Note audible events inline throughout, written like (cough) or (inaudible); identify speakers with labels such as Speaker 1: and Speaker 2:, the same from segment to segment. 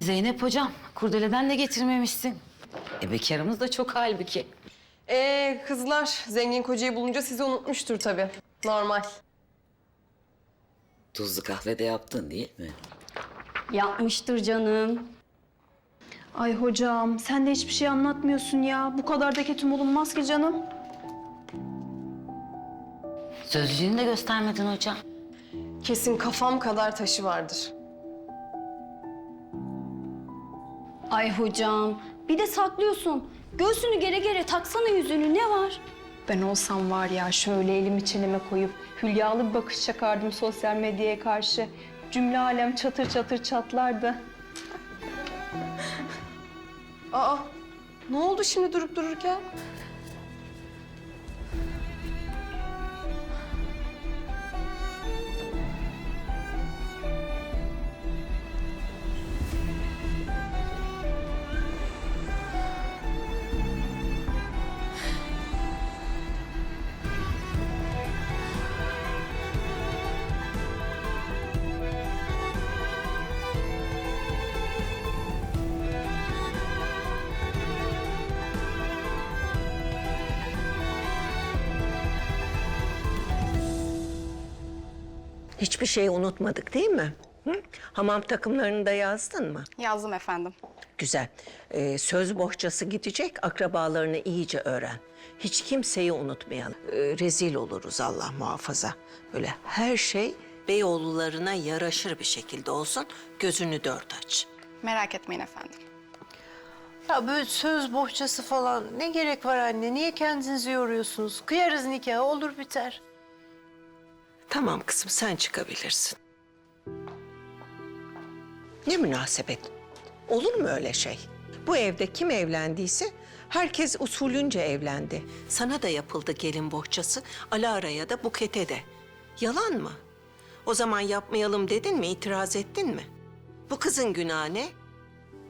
Speaker 1: Zeynep hocam, kurdeleden de getirmemişsin. E bekarımız da çok halbuki.
Speaker 2: Ee kızlar zengin kocayı bulunca sizi unutmuştur tabii. Normal.
Speaker 1: Tuzlu kahve de yaptın değil mi?
Speaker 3: Yapmıştır canım.
Speaker 4: Ay hocam sen de hiçbir şey anlatmıyorsun ya. Bu kadar da ketum olunmaz ki canım.
Speaker 1: Sözlüğünü de göstermedin hocam.
Speaker 2: Kesin kafam kadar taşı vardır.
Speaker 3: Ay hocam bir de saklıyorsun. Göğsünü gere gere taksana yüzünü ne var?
Speaker 4: Ben olsam var ya şöyle elimi çeneme koyup hülyalı bir bakış çakardım sosyal medyaya karşı. Cümle alem çatır çatır çatlardı.
Speaker 2: Aa ne oldu şimdi durup dururken?
Speaker 5: Hiçbir şey unutmadık değil mi? Hı? Hamam takımlarını da yazdın mı?
Speaker 6: Yazdım efendim.
Speaker 5: Güzel. Ee, söz bohçası gidecek, akrabalarını iyice öğren. Hiç kimseyi unutmayalım. Ee, rezil oluruz Allah muhafaza. Böyle her şey Beyoğlularına yaraşır bir şekilde olsun. Gözünü dört aç.
Speaker 6: Merak etmeyin efendim.
Speaker 7: Ya böyle söz bohçası falan ne gerek var anne? Niye kendinizi yoruyorsunuz? Kıyarız nikahı olur biter.
Speaker 5: Tamam kızım sen çıkabilirsin. Ne münasebet. Olur mu öyle şey? Bu evde kim evlendiyse herkes usulünce evlendi. Sana da yapıldı gelin bohçası, Alara'ya da Buket'e de. Yalan mı? O zaman yapmayalım dedin mi, itiraz ettin mi? Bu kızın günahı ne?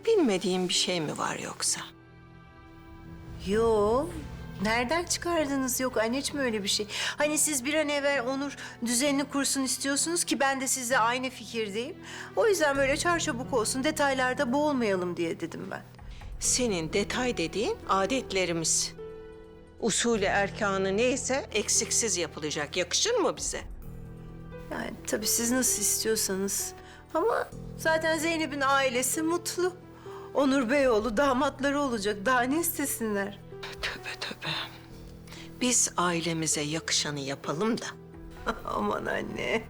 Speaker 5: Bilmediğin bir şey mi var yoksa?
Speaker 7: Yo, nereden çıkardınız? Yok anneciğim öyle bir şey. Hani siz bir an evvel Onur düzenini kursun istiyorsunuz ki ben de sizle aynı fikirdeyim. O yüzden böyle çarçabuk olsun, detaylarda boğulmayalım diye dedim ben.
Speaker 5: Senin detay dediğin adetlerimiz. Usulü erkanı neyse eksiksiz yapılacak. Yakışır mı bize?
Speaker 7: Yani tabii siz nasıl istiyorsanız. Ama zaten Zeynep'in ailesi mutlu. Onur Beyoğlu damatları olacak. Daha ne istesinler?
Speaker 5: Biz ailemize yakışanı yapalım da. (laughs)
Speaker 7: Aman anne.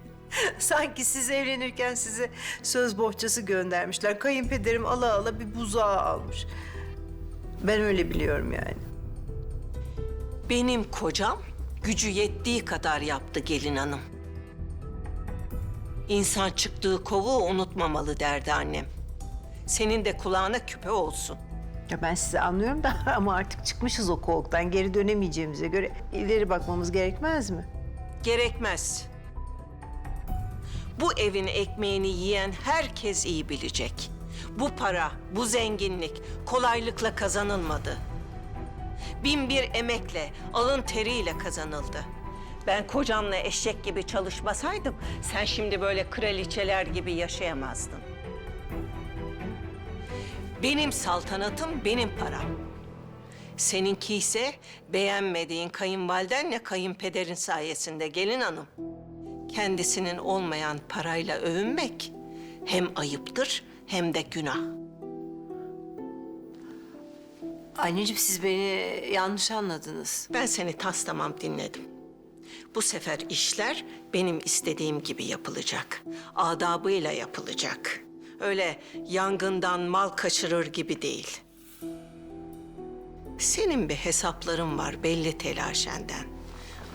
Speaker 7: Sanki siz evlenirken size söz bohçası göndermişler. Kayınpederim ala ala bir buzağı almış. Ben öyle biliyorum yani.
Speaker 5: Benim kocam gücü yettiği kadar yaptı gelin hanım. İnsan çıktığı kovuğu unutmamalı derdi annem. Senin de kulağına küpe olsun.
Speaker 7: Ya ben sizi anlıyorum da (laughs) ama artık çıkmışız o kovuktan. Geri dönemeyeceğimize göre ileri bakmamız gerekmez mi?
Speaker 5: Gerekmez. Bu evin ekmeğini yiyen herkes iyi bilecek. Bu para, bu zenginlik kolaylıkla kazanılmadı. Bin bir emekle, alın teriyle kazanıldı. Ben kocamla eşek gibi çalışmasaydım sen şimdi böyle kraliçeler gibi yaşayamazdın. Benim saltanatım benim param. Seninki ise beğenmediğin kayınvalidenle kayınpederin sayesinde gelin hanım. Kendisinin olmayan parayla övünmek hem ayıptır hem de günah.
Speaker 7: Anneciğim siz beni yanlış anladınız.
Speaker 5: Ben seni tas tamam dinledim. Bu sefer işler benim istediğim gibi yapılacak. Adabıyla yapılacak. Öyle yangından mal kaçırır gibi değil. Senin bir hesapların var belli telaşenden.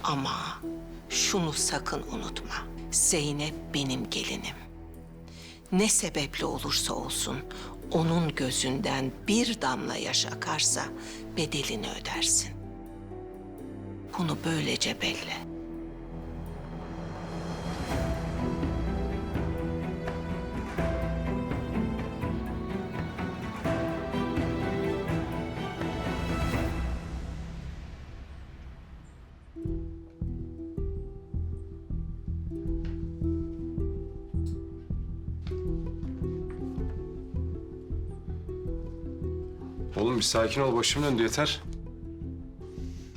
Speaker 5: Ama şunu sakın unutma. Zeynep benim gelinim. Ne sebeple olursa olsun onun gözünden bir damla yaş akarsa bedelini ödersin. Bunu böylece belli.
Speaker 8: Oğlum bir sakin ol başım döndü yeter.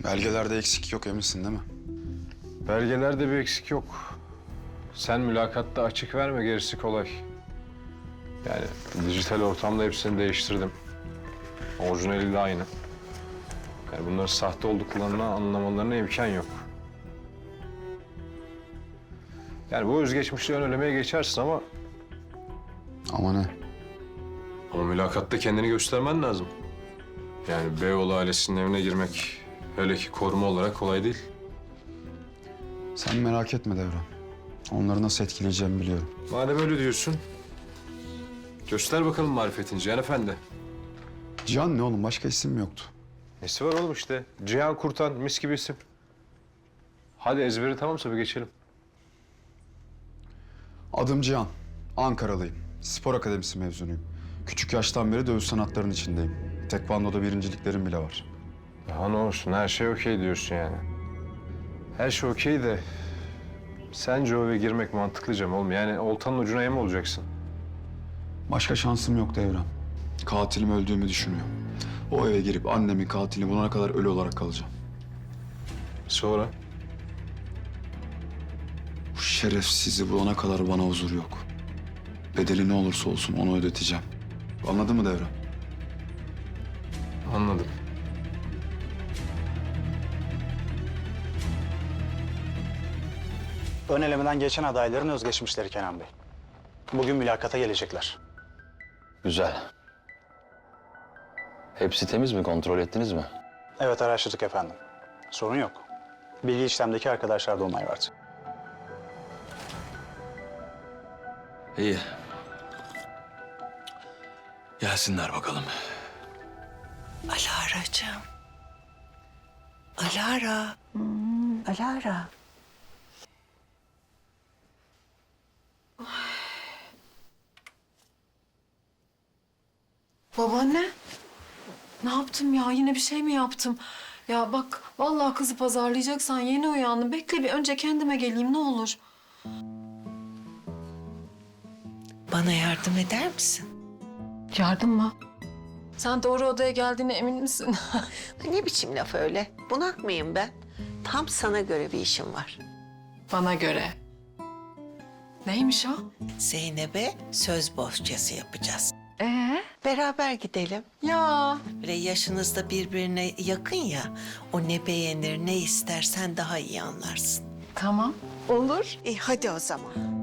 Speaker 9: Belgelerde eksik yok eminsin değil mi?
Speaker 8: Belgelerde bir eksik yok. Sen mülakatta açık verme gerisi kolay. Yani dijital ortamda hepsini değiştirdim. Orijinali de aynı. Yani bunların sahte olduklarını anlamalarına imkan yok. Yani bu özgeçmişi ön elemeye geçersin ama...
Speaker 9: Ama ne?
Speaker 8: Ama mülakatta kendini göstermen lazım. Yani Beyoğlu ailesinin evine girmek hele ki koruma olarak kolay değil.
Speaker 9: Sen merak etme Devran. Onları nasıl etkileyeceğimi biliyorum.
Speaker 8: Madem öyle diyorsun, göster bakalım marifetini Cihan Efendi.
Speaker 9: Cihan ne oğlum? Başka isim mi yoktu?
Speaker 8: Nesi var oğlum işte? Cihan Kurtan, mis gibi isim. Hadi ezberi tamamsa bir geçelim.
Speaker 9: Adım Cihan. Ankaralıyım. Spor akademisi mezunuyum. Küçük yaştan beri dövüş sanatlarının içindeyim. Tekvando'da birinciliklerim bile var.
Speaker 8: Daha ne olsun, her şey okey diyorsun yani. Her şey okey de... Sence o eve girmek mantıklıca mı oğlum? Yani oltanın ucuna yem olacaksın.
Speaker 9: Başka şansım yok Devran. Katilim öldüğümü düşünüyor. O eve girip annemin katilini bulana kadar ölü olarak kalacağım.
Speaker 8: Sonra?
Speaker 9: Bu şerefsizi bulana kadar bana huzur yok. Bedeli ne olursa olsun onu ödeteceğim. Anladın mı Devran?
Speaker 8: Anladım.
Speaker 10: Ön elemeden geçen adayların özgeçmişleri Kenan Bey. Bugün mülakata gelecekler.
Speaker 11: Güzel. Hepsi temiz mi? Kontrol ettiniz mi?
Speaker 10: Evet araştırdık efendim. Sorun yok. Bilgi işlemdeki arkadaşlar da onay verdi.
Speaker 11: İyi. Gelsinler bakalım.
Speaker 5: Alara'cığım. Alara. Alara.
Speaker 2: Babaanne. Ne yaptım ya? Yine bir şey mi yaptım? Ya bak vallahi kızı pazarlayacaksan yeni uyandım. Bekle bir önce kendime geleyim ne olur.
Speaker 5: Bana yardım eder misin?
Speaker 2: Yardım mı? Sen doğru odaya geldiğine emin misin? (laughs)
Speaker 5: Ne biçim laf öyle? Bunak mıyım ben? Tam sana göre bir işim var.
Speaker 2: Bana göre. Neymiş o?
Speaker 5: Zeynep'e söz bohçası yapacağız.
Speaker 2: Ee?
Speaker 5: Beraber gidelim.
Speaker 2: Ya
Speaker 5: Böyle yaşınız da birbirine yakın ya. O ne beğenir, ne ister sen daha iyi anlarsın.
Speaker 2: tamam. Olur.
Speaker 5: İyi hadi o zaman.